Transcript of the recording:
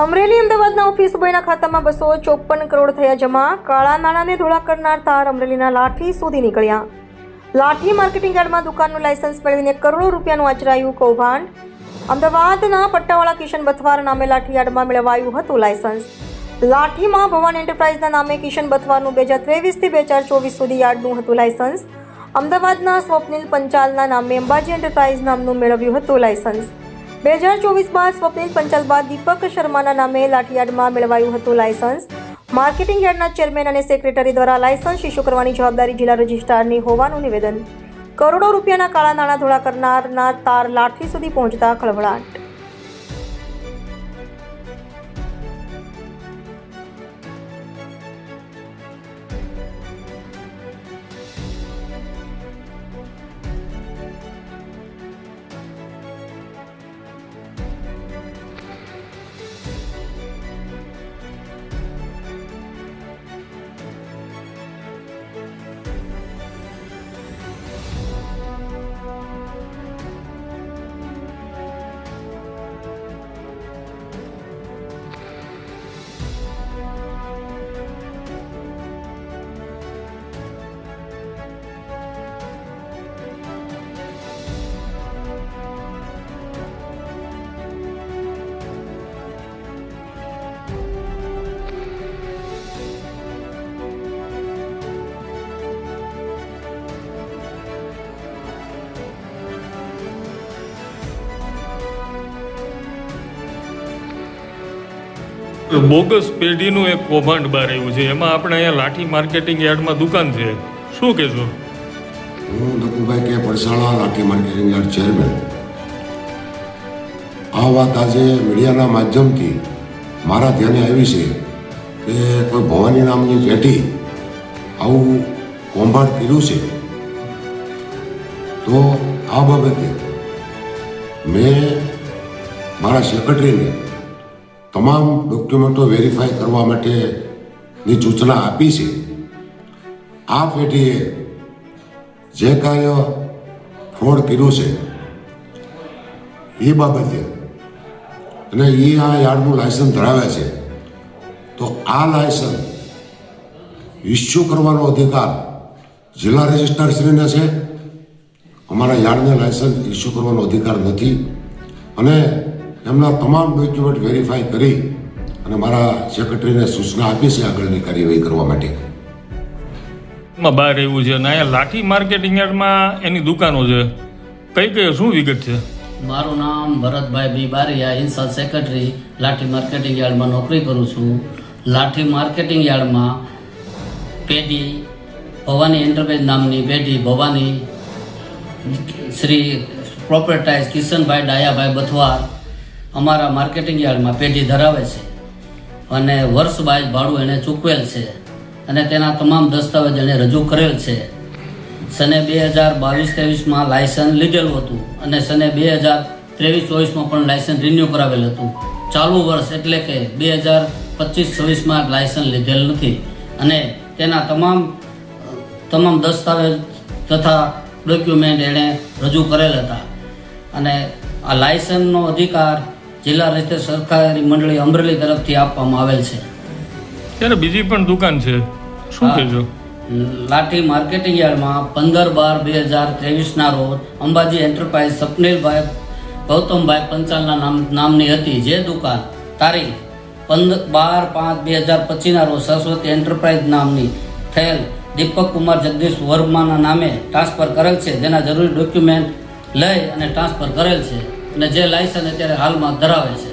અમરેલી અમદાવાદના ઓફિસ બોયના ખાતામાં બસો ચોપન કરોડ થયા જમા. કાળા નાણાંને ધોળા કરનાર તાર અમરેલીના લાઠી સુધી નીકળ્યા. લાઠી માર્કેટિંગ યાર્ડમાં દુકાનનું લાયસન્સ મેળવીને કરોડો રૂપિયાનું આચરાયું કૌભાંડ. અમદાવાદના પટ્ટાવાળા કિશન બથવાર નામે લાઠી યાર્ડમાં મેળવાયું હતું લાયસન્સ. લાઠીમાં ભવાન એન્ટરપ્રાઇઝના નામે કિશન બથવારનું બે હજાર ત્રેવીસથી બે હજાર ચોવીસ સુધી યાર્ડનું હતું લાયસન્સ. અમદાવાદના સ્વપ્નિલ પંચાલના નામે અંબાજી એન્ટરપ્રાઇઝ નામનું મેળવ્યું હતું લાયસન્સ. બે હજાર ચોવીસમાં સ્વપ્નિલ પંચાલ બાદ દીપક શર્માના નામે લાઠીયાર્ડમાં મેળવાયું હતું લાયસન્સ. માર્કેટિંગ યાર્ડના ચેરમેન અને સેક્રેટરી દ્વારા લાયસન્સ ઇસ્યુ કરવાની જવાબદારી જિલ્લા રજિસ્ટ્રારની હોવાનું નિવેદન. કરોડો રૂપિયાના કાળા નાણાં ધોળા કરનારના તાર લાઠી સુધી પહોંચતા ખળભળાટ. બોગસ પેઢીનું એક કૌભાંડ બહાર આવ્યું છે. એમાં આપણે અહીંયા લાઠી માર્કેટિંગ યાર્ડમાં દુકાન છે. શું કહેશો? હું દત્તુભાઈ કે Parsala Lathi marketing yard chairman. આ વાત આજે મીડિયાના માધ્યમથી મારા ધ્યાને આવી છે કે કોઈ ભવાની નામની પેઢી આવું કૌભાંડ કર્યું છે. તો આ બાબતે મેં મારા સેક્રેટરીને તમામ ડોક્યુમેન્ટો વેરીફાઈ કરવા માટેની સૂચના આપી છે. આ પેઢીએ જે કાંઈ ફ્રોડ કર્યું છે, એ બાબતે અને એ આ યાર્ડનું લાયસન્સ ધરાવે છે, તો આ લાયસન્સ ઇસ્યુ કરવાનો અધિકાર જિલ્લા રજિસ્ટ્રારશ્રીને છે. અમારા યાર્ડને લાયસન્સ ઇસ્યુ કરવાનો અધિકાર નથી. અને એમના તમામ ડોક્યુમેન્ટ વેરીફાઈ કરી અને મારા સેક્રેટરીને સૂચના આપી છે આગળની કાર્યવાહી કરવા માટે. બહાર એવું છે અને અહીંયા લાઠી માર્કેટિંગ યાર્ડમાં એની દુકાનો છે. કઈ કઈ શું વિગત છે? મારું નામ ભરતભાઈ બી બારિયા ઇન્સાલ સેક્રેટરી લાઠી માર્કેટિંગ યાર્ડમાં નોકરી કરું છું. લાઠી માર્કેટિંગ યાર્ડમાં પેઢી ભવાની એન્ટરપ્રાઇઝ નામની પેઢી ભવાની શ્રી પ્રોપર્ટાઇઝ કિશનભાઈ ડાયાભાઈ બથવાર અમારા માર્કેટિંગ યાર્ડમાં પેઢી ધરાવે છે. અને વર્ષ બાદ ભાડું એણે ચૂકવેલ છે. અને તેના તમામ દસ્તાવેજ એણે રજૂ કરેલ છે. સને બે હજાર બાવીસ ત્રેવીસમાં લાયસન્સ લીધેલું હતું અને સને બે હજાર ત્રેવીસ ચોવીસમાં પણ લાયસન્સ રિન્યૂ કરાવેલ હતું. ચાલુ વર્ષ એટલે કે બે હજાર પચીસ છવ્વીસમાં લાયસન્સ લીધેલ નથી. અને તેના તમામ તમામ દસ્તાવેજ તથા ડોક્યુમેન્ટ એણે રજૂ કરેલ હતા. અને આ લાયસન્સનો અધિકાર જિલ્લા રીતે સરકારી મંડળી અમરેલી તરફથી આપવામાં આવેલ છે. ત્યારે બીજી પણ દુકાન છે. શું કહેજો? લાઠી માર્કેટિંગ યાર્ડમાં પંદર બાર બે હજાર ત્રેવીસના રોજ અંબાજી એન્ટરપ્રાઇઝ સપનીલભાઈ ગૌતમભાઈ પંચાલના નામ નામની હતી જે દુકાન. તારીખ પંદર બાર પાંચ બે હજાર પચીસના રોજ સરસ્વતી એન્ટરપ્રાઇઝ નામની થયેલ દીપક કુમાર જગદીશ વર્માના નામે ટ્રાન્સફર કરેલ છે. જેના જરૂરી ડોક્યુમેન્ટ લઈ અને ટ્રાન્સફર કરેલ છે. અને જે લાયસન્સ અત્યારે હાલમાં ધરાવે છે.